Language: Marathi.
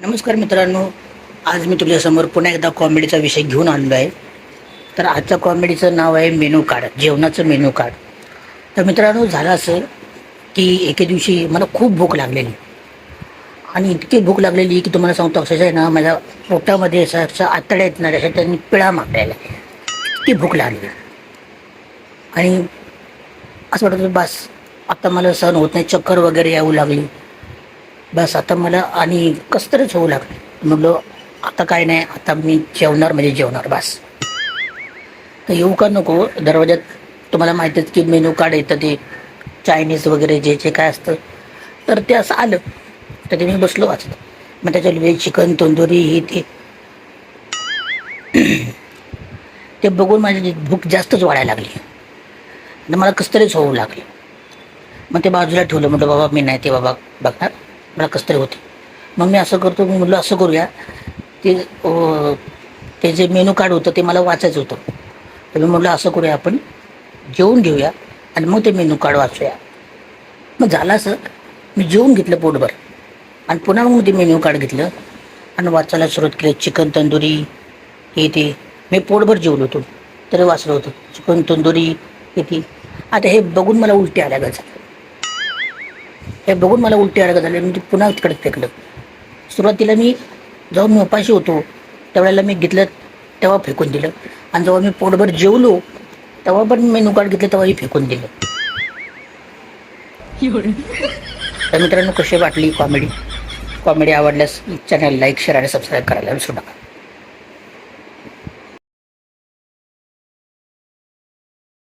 नमस्कार मित्रांनो आज मी तुझ्यासमोर पुन्हा एकदा कॉमेडीचा विषय घेऊन आणलो आहे. तर आजच्या कॉमेडीचं नाव आहे मेनू कार्ड जेवणाचं मेनू कार्ड. तर मित्रांनो झालं असं की एके दिवशी मला खूप भूक लागलेली. आणि इतकी भूक लागलेली की तुम्हाला सांगतो अक्षरशः आहे ना माझ्या पोटामध्ये असं असं आतड्या येत नाही अशा त्यांनी पिळा मागलेला इतकी भूक लागली. आणि असं वाटत बस आता मला सहन होत नाही चक्कर वगैरे येऊ लागली. बस आता मला आणि कसं तरीच होऊ लागलं. म्हटलं आता काय नाही आता मी जेवणार म्हणजे जेवणार बस. तर येऊ का नको? दरवाज्यात तुम्हाला माहितीच की मेनू कार्ड येतं ते चायनीज वगैरे जे जे काय असतं. तर ते असं आलं. तर ते मी बसलो वाचत. मग त्याच्यात व्हेज चिकन तंदुरी हे ते. ते बघून माझी भूक जास्तच वाढायला लागली. तर मला कसं तरीच होऊ लागली. मग ते बाजूला ठेवलं. म्हटलं बाबा मी नाही ते बाबा बघणार. मला कसं तरी होते. मग मी असं करतो मी म्हटलं असं करूया. ते ते जे मेनू कार्ड होतं ते मला वाचायचं होतं. तर मी म्हटलं असं करूया आपण. जेवून घेऊया आणि मग ते मेनू कार्ड वाचूया. मग झालं असं. मी जेवून घेतलं पोटभर. आणि पुन्हा मग ते मेन्यू कार्ड घेतलं. आणि वाचायला सुरुवात केली. चिकन तंदुरी हे ते. मी पोटभर जेवलो होतो. तरी वाचलं होतं. चिकन तंदुरी हे ते. आता हे बघून मला उलटी आल्या गजा हे बघून मला उलटी आल्या झाले. मी ते पुन्हा तिकडे फेकलं. सुरुवातीला मी जेव्हा मी उपाशी होतो. त्यावेळेला मी घेतलं तेव्हा फेकून दिलं. आणि जेव्हा मी पोटभर जेवलो तेव्हा पण मेनू कार्ड घेतलं तेव्हाही फेकून दिलं. तर मित्रांनो कशी वाटली कॉमेडी कॉमेडी आवडल्यास चॅनल लाईक शेअर आणि सबस्क्राईब करायला विसरू नका.